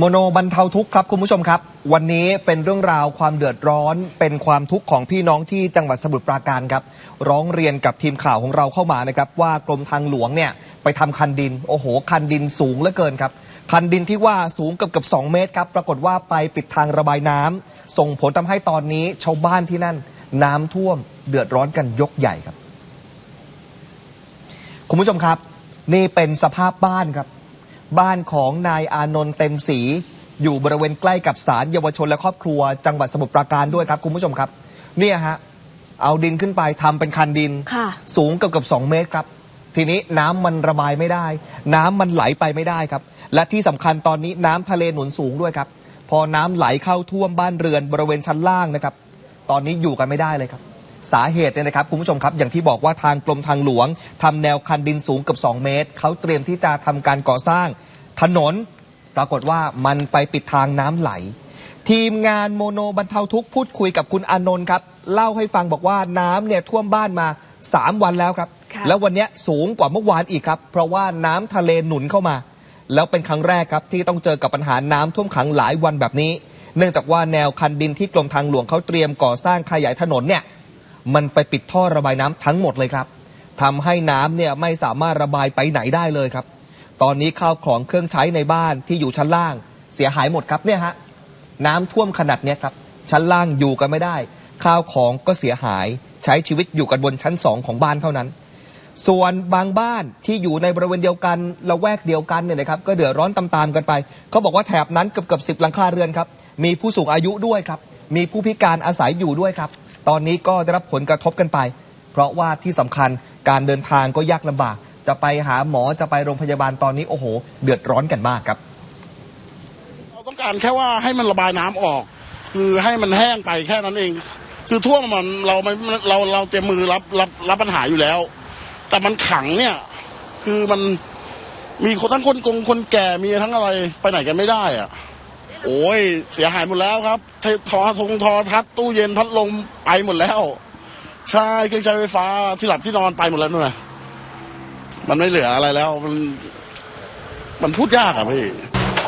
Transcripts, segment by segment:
โมโนบรรเทาทุกข์ครับคุณผู้ชมครับ วันนี้เป็นเรื่องราวความเดือดร้อน เป็นความทุกข์ของพี่น้องที่จังหวัดสมุทรปราการครับ ร้องเรียนกับทีมข่าวของเราเข้ามานะครับ ว่ากรมทางหลวงเนี่ยไปทำคันดิน โอ้โห คันดินสูงเหลือเกินครับ คันดินที่ว่าสูงเกือบเกือบสองเมตรครับ ปรากฏว่าไปปิดทางระบายน้ำส่งผลทำให้ตอนนี้ชาวบ้านที่นั่น น้ำท่วมเดือดร้อนกันยกใหญ่ครับ คุณผู้ชมครับ นี่เป็นสภาพบ้านครับ บ้านของนายอานนท์เต็มศรีอยู่บริเวณใกล้กับศาลเยาวชนและครอบครัว จังหวัดสมุทรปราการด้วยครับคุณผู้ชมครับ เนี่ยฮะเอาดินขึ้นไปทำเป็นคันดินค่ะสูงเกือบเกือบสองเมตรครับ ทีนี้น้ำมันระบายไม่ได้ น้ำมันไหลไปไม่ได้ครับ และที่สำคัญตอนนี้น้ำทะเลหนุนสูงด้วยครับ พอน้ำไหลเข้าท่วมบ้านเรือนบริเวณชั้นล่างนะครับ ตอนนี้อยู่กันไม่ได้เลยครับ สาเหตุเนี่ยนะครับคุณผู้ชมครับ อย่างที่บอกว่าทางกรมทางหลวงทำแนวคันดินสูงเกือบ2 เมตร เขาเตรียมที่จะทำการก่อสร้างถนน ปรากฏว่ามันไปปิดทางน้ำไหล ทีมงานโมโนบรรเทาทุกข์พูดคุยกับคุณอานนท์ครับ เล่าให้ฟังบอกว่าน้ำเนี่ยท่วมบ้านมา 3 วันแล้วครับค่ะแล้ววันเนี้ยสูงกว่าเมื่อวานอีกครับ เพราะว่าน้ำทะเลหนุนเข้ามา แล้วเป็นครั้งแรกครับที่ต้องเจอกับปัญหาน้ำท่วมขังหลายวันแบบนี้ เนื่องจากว่าแนวคันดินที่กรมทางหลวงเขาเตรียมก่อสร้างขยายถนนเนี่ย มันไปปิดท่อระบายน้ำทั้งหมดเลยครับทำให้น้ำเนี่ยไม่สามารถระบายไปไหนได้เลยครับ ตอนนี้ข้าวของเครื่องใช้ในบ้านที่อยู่ชั้นล่าง เสียหายหมดครับเนี่ยฮะน้ำท่วมขนาดเนี้ยครับ ชั้นล่างอยู่กันไม่ได้ ข้าวของก็เสียหายใช้ชีวิตอยู่กันบนชั้นสองของบ้านเท่านั้น ส่วนบางบ้านที่อยู่ในบริเวณเดียวกันละแวกเดียวกันเนี่ยนะครับก็เดือดร้อนตามๆกันไปเขาบอกว่าแถบนั้นเกือบเกือบสิบหลังคาเรือนครับมีผู้สูงอายุด้วยครับมีผู้พิการอาศัยอยู่ด้วยครับ ตอนนี้ก็ได้รับผลกระทบกันไป เพราะว่าที่สำคัญการเดินทางก็ยากลำบาก จะไปหาหมอจะไปโรงพยาบาลตอนนี้โอ้โห เดือดร้อนกันมากครับ เราต้องการแค่ว่าให้มันระบายน้ำออก คือให้มันแห้งไปแค่นั้นเอง คือท่วมมันเราไม่เราเราเตรียมมือรับรับรับปัญหาอยู่แล้ว แต่มันขังเนี่ยคือมันมีคนทั้งคนกงคนแก่มีทั้งอะไรไปไหนกันไม่ได้อะ โอ้ยเสียหายหมดแล้วครับทอทงทอทัดตู้เย็นพัดลมไปหมดแล้ว ใช่เครื่องใช้ไฟฟ้าที่หลับที่นอนไปหมดแล้วนู่นนะมันไม่เหลืออะไรแล้ว มัน มันพูดยากอะพี่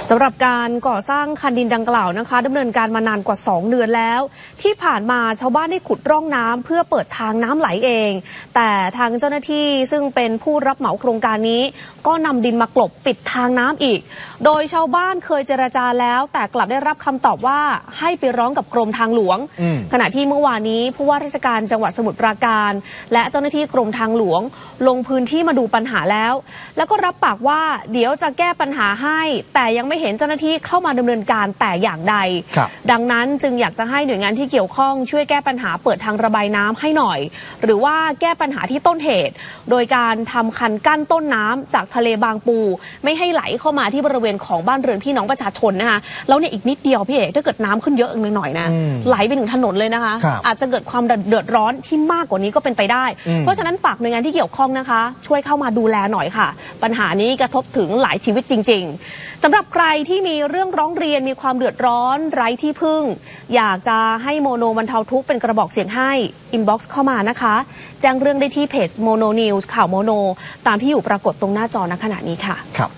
สำหรับการก่อสร้างคันดินดังกล่าวนะคะดำเนินการมานานกว่า 2 เดือนแล้ว ที่ผ่านมาชาวบ้านได้ขุดร่องน้ำเพื่อเปิดทางน้ำไหลเอง แต่ทางเจ้าหน้าที่ซึ่งเป็นผู้รับเหมาโครงการนี้ ก็นำดินมากลบปิดทางน้ำอีก โดยชาวบ้านเคยเจรจาแล้ว แต่กลับได้รับคำตอบว่าให้ไปร้องกับกรมทางหลวงอืมขณะที่เมื่อวานนี้ผู้ว่าราชการจังหวัดสมุทรปราการ และเจ้าหน้าที่กรมทางหลวง ลงพื้นที่มาดูปัญหาแล้ว แล้วก็รับปากว่าเดี๋ยวจะแก้ปัญหาให้แต่ยังไม่เห็นเจ้าหน้าที่เข้ามาดำเนินการแต่อย่างใดครับดังนั้นจึงอยากจะให้หน่วยงานที่เกี่ยวข้องช่วยแก้ปัญหาเปิดทางระบายน้ำให้หน่อย หรือว่าแก้ปัญหาที่ต้นเหตุ โดยการทำคันกั้นต้นน้ำจากทะเลบางปู ไม่ให้ไหลเข้ามาที่บริเวณของบ้านเรือนพี่น้องประชาชนนะคะแล้วเนี่ยอีกนิดเดียวพี่เอกถ้าเกิดน้ำขึ้นเยอะอีกหน่อยนะอืมไหลไปถึงถนนเลยนะคะครับอาจจะเกิดความเดือดร้อนที่มากกว่านี้ก็เป็นไปได้อืมเพราะฉะนั้นฝากหน่วยงานที่เกี่ยวข้องนะคะ ช่วยเข้ามาดูแลหน่อยค่ะ ปัญหานี้กระทบถึงหลายชีวิตจริง ๆสำหรับใครที่มีเรื่องร้องเรียนมีความเดือดร้อนไร้ที่พึ่ง อยากจะให้โมโนบรรเทาทุกข์เป็นกระบอกเสียงให้อินบ็อกซ์เข้ามานะคะ แจ้งเรื่องได้ที่เพจโมโนนิวส์ข่าวโมโน ตามที่อยู่ปรากฏตรงหน้าจอณขณะนี้ค่ะครับ